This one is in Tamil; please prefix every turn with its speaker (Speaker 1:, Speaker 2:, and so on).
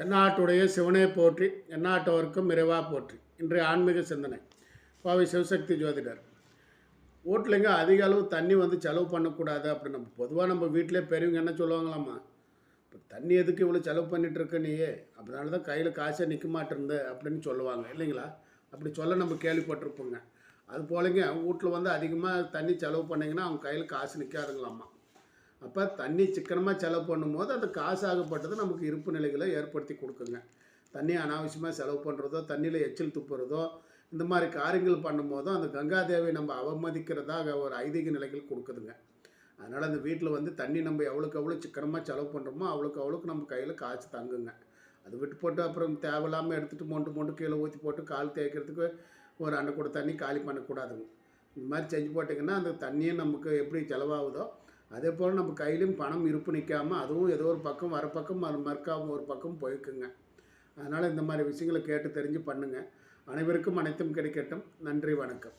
Speaker 1: தென்னாட்டுடைய சிவனை போற்றி எந்நாட்டவர்க்கும் இறைவா போற்றி. இன்றைய ஆன்மீக சிந்தனை. பாவை சிவசக்தி ஜோதிடர் வீட்லைங்க அதிக அளவு தண்ணி வந்து செலவு பண்ணக்கூடாது அப்படி நம்ம பொதுவாக நம்ம வீட்டிலே பெரியவங்க என்ன சொல்லுவாங்களாம்மா? இப்போ தண்ணி எதுக்கு இவ்வளோ செலவு பண்ணிகிட்ருக்க நீயே? அதனால தான் கையில் காசே நிற்க மாட்டேருந்து அப்படின்னு சொல்லுவாங்க. இல்லைங்களா? அப்படி சொல்ல நம்ம கேள்விப்பட்டிருப்போங்க. அது போலங்க வீட்டில் வந்து அதிகமாக தண்ணி செலவு பண்ணிங்கன்னா அவங்க கையில் காசு நிற்காதுங்களாம்மா அப்போ தண்ணி சிக்கனமாக செலவு பண்ணும்போது அந்த காசு ஆகப்பட்டது நமக்கு இருப்பு நிலைகளை ஏற்படுத்தி கொடுக்குங்க. தண்ணி அனாவசியமாக செலவு பண்ணுறதோ தண்ணியில் எச்சில் துப்புறதோ இந்த மாதிரி காரியங்கள் பண்ணும்போதும் அந்த கங்காதேவை நம்ம அவமதிக்கிறதாக ஒரு ஐதீக நிலைகள் கொடுக்குதுங்க. அதனால் அந்த வீட்டில் வந்து தண்ணி நம்ம எவ்வளோக்கு எவ்வளோ சிக்கனமாக செலவு பண்ணுறோமோ அவ்வளோக்கு அவ்வளோக்கு நம்ம கையில் காசு தங்குங்க. அது விட்டு போட்டு அப்புறம் தேவையில்லாமல் எடுத்துகிட்டு மொண்டு மொண்டு கீழே ஊற்றி போட்டு கால் தேய்க்கிறதுக்கு ஒரு அண்டை கூட தண்ணி காலி பண்ணக்கூடாதுங்க. இந்த மாதிரி செஞ்சு போட்டிங்கன்னா அந்த தண்ணியும் நமக்கு எப்படி செலவாகுதோ அதே போல் நம்ம கையிலையும் பணம் இருப்பு நிற்காமல் அதுவும் ஏதோ ஒரு பக்கம் வர பக்கம் அது மறுக்காமல் ஒரு பக்கம் போய்க்குங்க. அதனால் இந்த மாதிரி விஷயங்களை கேட்டு தெரிஞ்சு பண்ணுங்கள் அனைவருக்கும் அனைத்தும் கிடைக்கட்டும். நன்றி வணக்கம்.